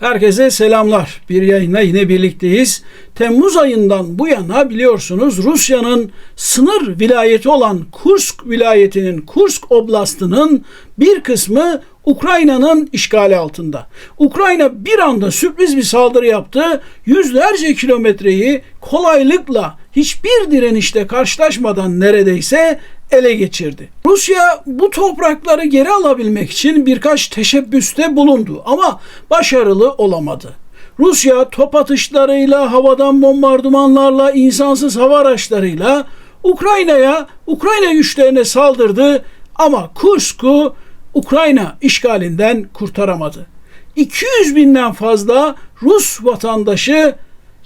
Herkese selamlar. Bir yayınla yine birlikteyiz. Temmuz ayından bu yana biliyorsunuz Rusya'nın sınır vilayeti olan Kursk vilayetinin Kursk oblastının bir kısmı Ukrayna'nın işgali altında. Ukrayna bir anda sürpriz bir saldırı yaptı. Yüzlerce kilometreyi kolaylıkla hiçbir direnişle karşılaşmadan neredeyse ele geçirdi. Rusya bu toprakları geri alabilmek için birkaç teşebbüste bulundu ama başarılı olamadı. Rusya top atışlarıyla, havadan bombardımanlarla, insansız hava araçlarıyla Ukrayna'ya, Ukrayna güçlerine saldırdı ama Kursk'u Ukrayna işgalinden kurtaramadı. 200 binden fazla Rus vatandaşı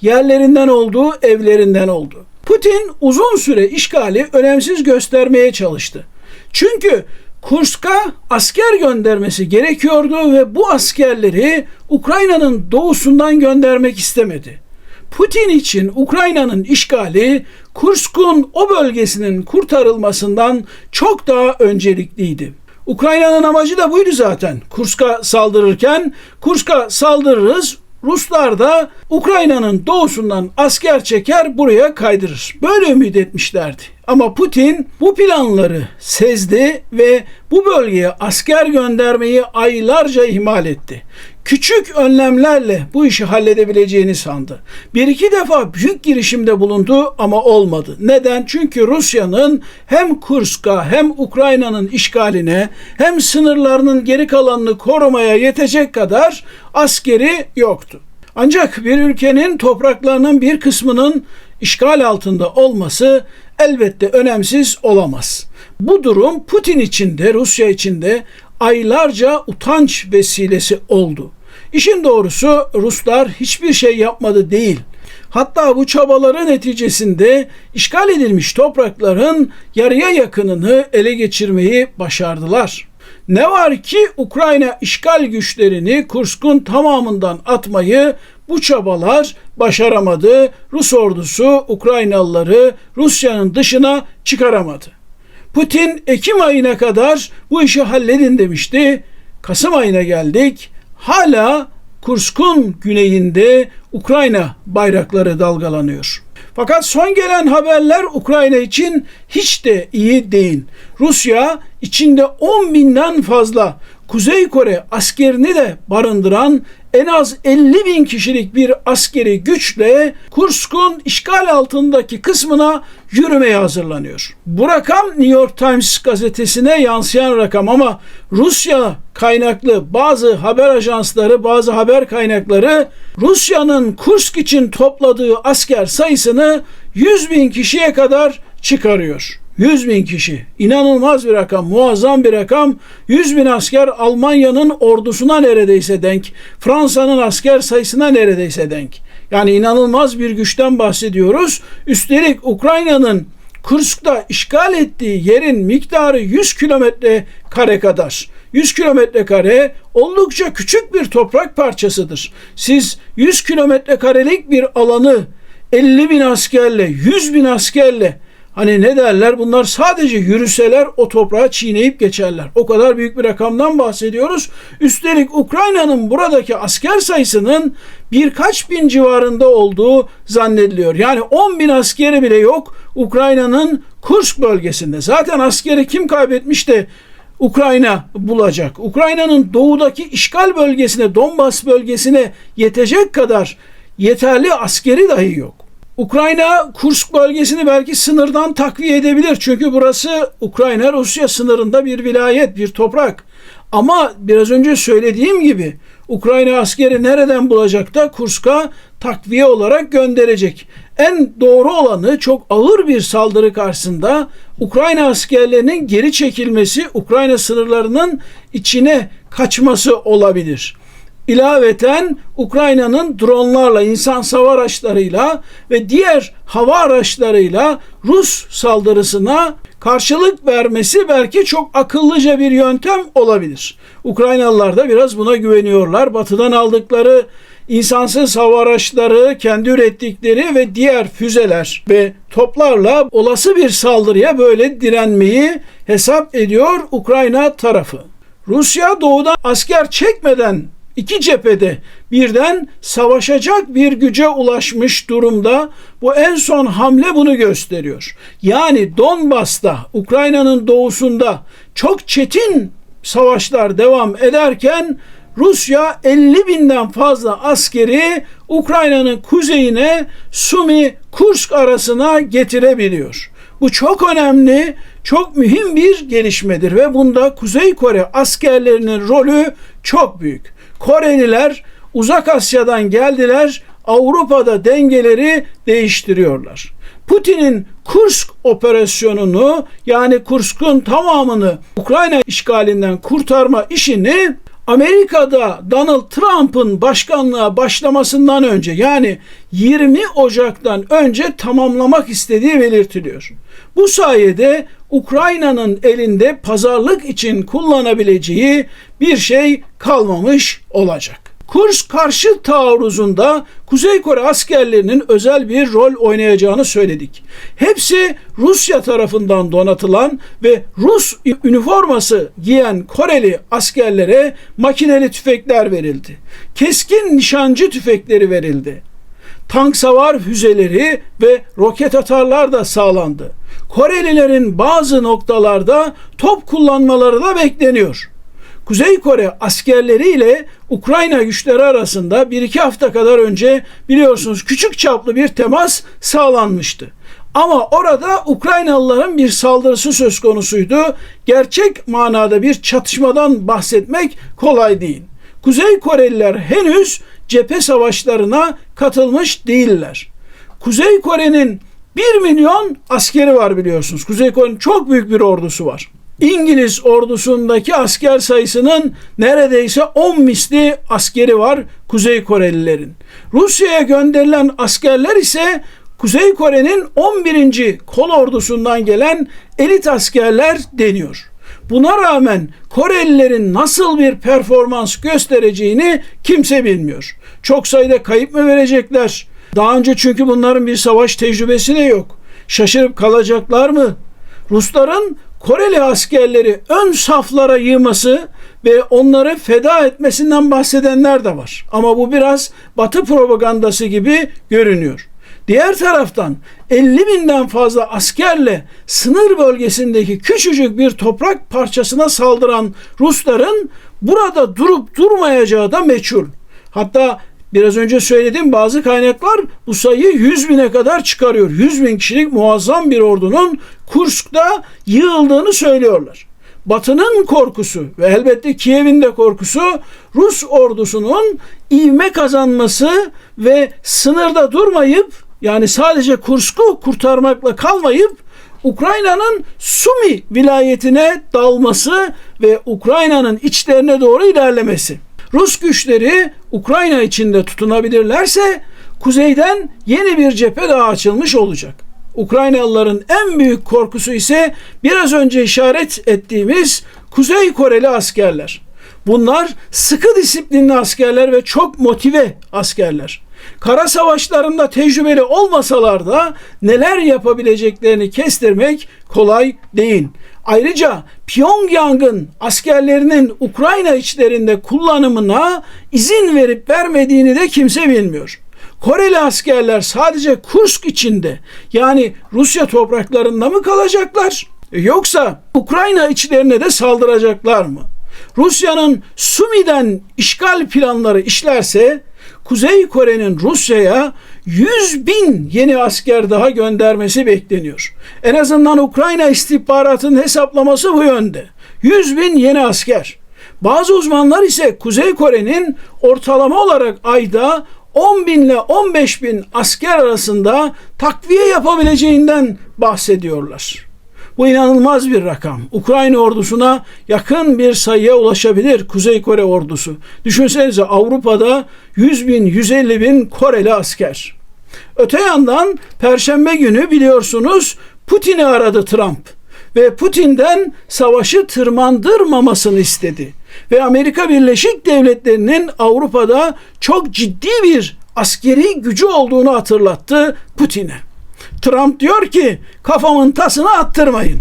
yerlerinden oldu, evlerinden oldu. Putin uzun süre işgali önemsiz göstermeye çalıştı. Çünkü Kursk'a asker göndermesi gerekiyordu ve bu askerleri Ukrayna'nın doğusundan göndermek istemedi. Putin için Ukrayna'nın işgali Kursk'un o bölgesinin kurtarılmasından çok daha öncelikliydi. Ukrayna'nın amacı da buydu zaten. Kursk'a saldırırken Kursk'a saldırırız, Ruslar da Ukrayna'nın doğusundan asker çeker buraya kaydırır. Böyle ümit etmişlerdi. Ama Putin bu planları sezdi ve bu bölgeye asker göndermeyi aylarca ihmal etti. Küçük önlemlerle bu işi halledebileceğini sandı. Bir iki defa büyük girişimde bulundu ama olmadı. Neden? Çünkü Rusya'nın hem Kursk'a hem Ukrayna'nın işgaline hem sınırlarının geri kalanını korumaya yetecek kadar askeri yoktu. Ancak bir ülkenin topraklarının bir kısmının işgal altında olması elbette önemsiz olamaz. Bu durum Putin için de Rusya için de aylarca utanç vesilesi oldu. İşin doğrusu Ruslar hiçbir şey yapmadı değil. Hatta bu çabaları neticesinde işgal edilmiş toprakların yarıya yakınını ele geçirmeyi başardılar. Ne var ki Ukrayna işgal güçlerini Kursk'un tamamından atmayı bu çabalar başaramadı. Rus ordusu Ukraynalıları Rusya'nın dışına çıkaramadı. Putin Ekim ayına kadar bu işi halledin demişti. Kasım ayına geldik. Hala Kursk'un güneyinde Ukrayna bayrakları dalgalanıyor. Fakat son gelen haberler Ukrayna için hiç de iyi değil. Rusya içinde 10 binden fazla Kuzey Kore askerini de barındıran en az 50 bin kişilik bir askeri güçle Kursk'un işgal altındaki kısmına yürümeye hazırlanıyor. Bu rakam New York Times gazetesine yansıyan rakam ama Rusya kaynaklı bazı haber ajansları, bazı haber kaynakları Rusya'nın Kursk için topladığı asker sayısını 100 bin kişiye kadar çıkarıyor. 100 bin kişi. İnanılmaz bir rakam, muazzam bir rakam. 100 bin asker Almanya'nın ordusuna neredeyse denk. Fransa'nın asker sayısına neredeyse denk. Yani inanılmaz bir güçten bahsediyoruz. Üstelik Ukrayna'nın Kursk'ta işgal ettiği yerin miktarı 100 kilometre kare kadar. 100 kilometre kare oldukça küçük bir toprak parçasıdır. Siz 100 kilometre karelik bir alanı 50 bin askerle, 100 bin askerle Hani ne derler bunlar sadece yürüseler o toprağı çiğneyip geçerler. O kadar büyük bir rakamdan bahsediyoruz. Üstelik Ukrayna'nın buradaki asker sayısının birkaç bin civarında olduğu zannediliyor. Yani 10 bin askeri bile yok Ukrayna'nın Kursk bölgesinde. Zaten askeri kim kaybetmiş de Ukrayna bulacak. Ukrayna'nın doğudaki işgal bölgesine, Donbas bölgesine yetecek kadar yeterli askeri dahi yok. Ukrayna Kursk bölgesini belki sınırdan takviye edebilir. Çünkü burası Ukrayna-Rusya sınırında bir vilayet, bir toprak. Ama biraz önce söylediğim gibi Ukrayna askeri nereden bulacak da Kursk'a takviye olarak gönderecek. En doğru olanı çok ağır bir saldırı karşısında Ukrayna askerlerinin geri çekilmesi, Ukrayna sınırlarının içine kaçması olabilir. İlaveten Ukrayna'nın dronlarla, insan hava araçlarıyla ve diğer hava araçlarıyla Rus saldırısına karşılık vermesi belki çok akıllıca bir yöntem olabilir. Ukraynalılar da biraz buna güveniyorlar. Batıdan aldıkları insansız hava araçları, kendi ürettikleri ve diğer füzeler ve toplarla olası bir saldırıya böyle direnmeyi hesap ediyor Ukrayna tarafı. Rusya doğudan asker çekmeden iki cephede birden savaşacak bir güce ulaşmış durumda. Bu en son hamle bunu gösteriyor. Yani Donbas'ta, Ukrayna'nın doğusunda çok çetin savaşlar devam ederken Rusya 50 binden fazla askeri Ukrayna'nın kuzeyine Sumi Kursk arasına getirebiliyor. Bu çok önemli, çok mühim bir gelişmedir ve bunda Kuzey Kore askerlerinin rolü çok büyük. Koreliler Uzak Asya'dan geldiler, Avrupa'da dengeleri değiştiriyorlar. Putin'in Kursk operasyonunu yani Kursk'un tamamını Ukrayna işgalinden kurtarma işini Amerika'da Donald Trump'ın başkanlığa başlamasından önce yani 20 Ocak'tan önce tamamlamak istediği belirtiliyor. Bu sayede Ukrayna'nın elinde pazarlık için kullanabileceği bir şey kalmamış olacak. Kursk karşı taarruzunda Kuzey Kore askerlerinin özel bir rol oynayacağını söyledik. Hepsi Rusya tarafından donatılan ve Rus üniforması giyen Koreli askerlere makineli tüfekler verildi. Keskin nişancı tüfekleri verildi. Tank savar füzeleri ve roket atarlar da sağlandı. Korelilerin bazı noktalarda top kullanmaları da bekleniyor. Kuzey Kore askerleriyle Ukrayna güçleri arasında bir iki hafta kadar önce biliyorsunuz küçük çaplı bir temas sağlanmıştı. Ama orada Ukraynalıların bir saldırısı söz konusuydu. Gerçek manada bir çatışmadan bahsetmek kolay değil. Kuzey Koreliler henüz cephe savaşlarına katılmış değiller. Kuzey Kore'nin 1 milyon askeri var biliyorsunuz. Kuzey Kore'nin çok büyük bir ordusu var. İngiliz ordusundaki asker sayısının neredeyse 10 misli askeri var Kuzey Korelilerin. Rusya'ya gönderilen askerler ise Kuzey Kore'nin 11. kol ordusundan gelen elit askerler deniyor. Buna rağmen Korelilerin nasıl bir performans göstereceğini kimse bilmiyor. Çok sayıda kayıp mı verecekler? Daha önce çünkü bunların bir savaş tecrübesi de yok. Şaşırıp kalacaklar mı? Rusların Koreli askerleri ön saflara yığması ve onları feda etmesinden bahsedenler de var. Ama bu biraz batı propagandası gibi görünüyor. Diğer taraftan 50 binden fazla askerle sınır bölgesindeki küçücük bir toprak parçasına saldıran Rusların burada durup durmayacağı da meçhul. Hatta biraz önce söylediğim bazı kaynaklar bu sayıyı 100 bine kadar çıkarıyor. 100 bin kişilik muazzam bir ordunun Kursk'ta yığıldığını söylüyorlar. Batı'nın korkusu ve elbette Kiev'in de korkusu Rus ordusunun ivme kazanması ve sınırda durmayıp yani sadece Kursk'u kurtarmakla kalmayıp Ukrayna'nın Sumi vilayetine dalması ve Ukrayna'nın içlerine doğru ilerlemesi. Rus güçleri Ukrayna içinde tutunabilirlerse kuzeyden yeni bir cephe daha açılmış olacak. Ukraynalıların en büyük korkusu ise biraz önce işaret ettiğimiz Kuzey Koreli askerler. Bunlar sıkı disiplinli askerler ve çok motive askerler. Kara savaşlarında tecrübeli olmasalar da neler yapabileceklerini kestirmek kolay değil. Ayrıca Pyongyang'ın askerlerinin Ukrayna içlerinde kullanımına izin verip vermediğini de kimse bilmiyor. Koreli askerler sadece Kursk içinde yani Rusya topraklarında mı kalacaklar? Yoksa Ukrayna içlerine de saldıracaklar mı? Rusya'nın Sumi'den işgal planları işlerse Kuzey Kore'nin Rusya'ya 100 bin yeni asker daha göndermesi bekleniyor. En azından Ukrayna istihbaratının hesaplaması bu yönde. 100 bin yeni asker. Bazı uzmanlar ise Kuzey Kore'nin ortalama olarak ayda 10 bin ile 15 bin asker arasında takviye yapabileceğinden bahsediyorlar. Bu inanılmaz bir rakam. Ukrayna ordusuna yakın bir sayıya ulaşabilir Kuzey Kore ordusu. Düşünsenize Avrupa'da 100 bin, 150 bin Koreli asker. Öte yandan Perşembe günü biliyorsunuz Putin'i aradı Trump ve Putin'den savaşı tırmandırmamasını istedi. Ve Amerika Birleşik Devletleri'nin Avrupa'da çok ciddi bir askeri gücü olduğunu hatırlattı Putin'e. Trump diyor ki kafamın tasını attırmayın.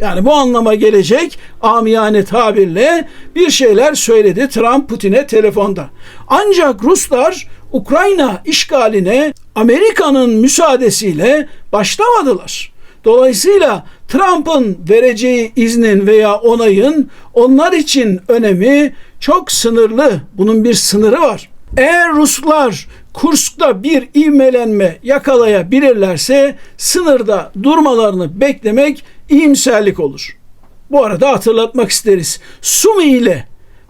Yani bu anlama gelecek amiyane tabirle bir şeyler söyledi Trump Putin'e telefonda. Ancak Ruslar Ukrayna işgaline Amerika'nın müsaadesiyle başlamadılar. Dolayısıyla Trump'ın vereceği iznin veya onayın onlar için önemi çok sınırlı. Bunun bir sınırı var. Eğer Ruslar Kursk'ta bir ivmelenme yakalayabilirlerse sınırda durmalarını beklemek iyimserlik olur. Bu arada hatırlatmak isteriz. Sumi ile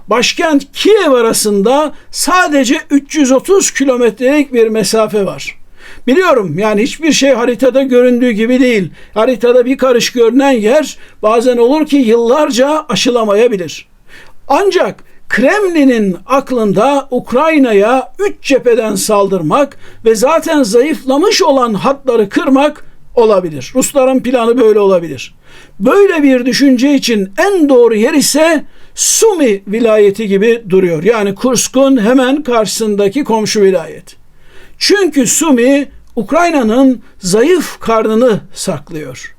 başkent Kiev arasında sadece 330 kilometrelik bir mesafe var. Biliyorum yani hiçbir şey haritada göründüğü gibi değil. Haritada bir karış görünen yer bazen olur ki yıllarca aşılamayabilir. Ancak Kremlin'in aklında Ukrayna'ya üç cepheden saldırmak ve zaten zayıflamış olan hatları kırmak olabilir. Rusların planı böyle olabilir. Böyle bir düşünce için en doğru yer ise Sumi vilayeti gibi duruyor. Yani Kursk'un hemen karşısındaki komşu vilayet. Çünkü Sumi Ukrayna'nın zayıf karnını saklıyor.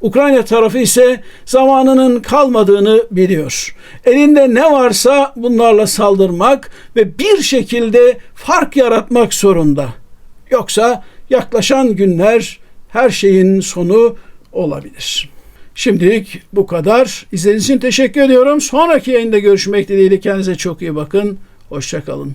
Ukrayna tarafı ise zamanının kalmadığını biliyor. Elinde ne varsa bunlarla saldırmak ve bir şekilde fark yaratmak zorunda. Yoksa yaklaşan günler her şeyin sonu olabilir. Şimdilik bu kadar. İzlediğiniz için teşekkür ediyorum. Sonraki yayında görüşmek dileğiyle kendinize çok iyi bakın. Hoşçakalın.